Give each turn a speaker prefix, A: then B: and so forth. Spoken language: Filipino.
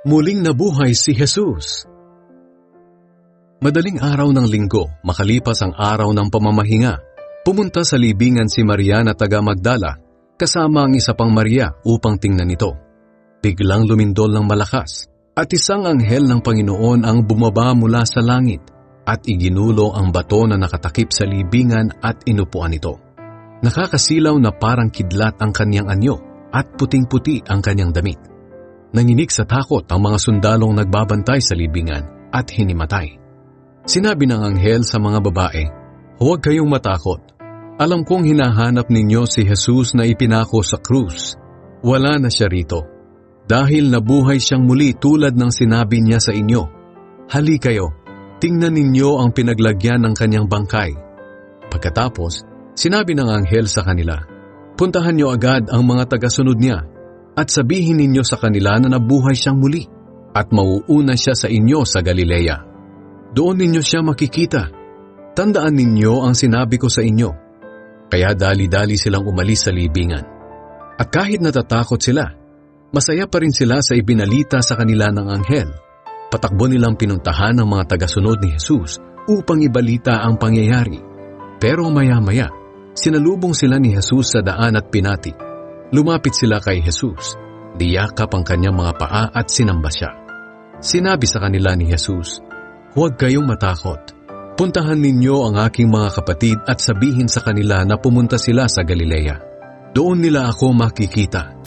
A: Muling nabuhay si Jesus. Madaling araw ng linggo, makalipas ang araw ng pamamahinga, pumunta sa libingan si Maria na taga Magdala kasama ang isa pang Maria upang tingnan ito. Biglang lumindol ng malakas at isang anghel ng Panginoon ang bumaba mula sa langit at iginulo ang bato na nakatakip sa libingan at inupuan ito. Nakakasilaw na parang kidlat ang kanyang anyo at puting-puti ang kanyang damit. Nanginig sa takot ang mga sundalong nagbabantay sa libingan at hinimatay. Sinabi ng anghel sa mga babae, Huwag kayong matakot. Alam kong hinahanap ninyo si Jesus na ipinako sa krus. Wala na siya rito. Dahil nabuhay siyang muli tulad ng sinabi niya sa inyo. Hali kayo, tingnan ninyo ang pinaglagyan ng kanyang bangkay. Pagkatapos, sinabi ng anghel sa kanila, Puntahan niyo agad ang mga tagasunod niya at sabihin ninyo sa kanila na nabuhay siyang muli at mauuna siya sa inyo sa Galilea. Doon ninyo siya makikita. Tandaan ninyo ang sinabi ko sa inyo. Kaya dali-dali silang umalis sa libingan. At kahit natatakot sila, masaya pa rin sila sa ibinalita sa kanila ng anghel. Patakbo nilang pinuntahan ng mga tagasunod ni Jesus upang ibalita ang pangyayari. Pero maya-maya, sinalubong sila ni Jesus sa daan at pinati. Lumapit sila kay Jesus, diyakap ang kanyang mga paa at sinamba siya. Sinabi sa kanila ni Jesus, Huwag kayong matakot. Puntahan ninyo ang aking mga kapatid at sabihin sa kanila na pumunta sila sa Galilea. Doon nila ako makikita.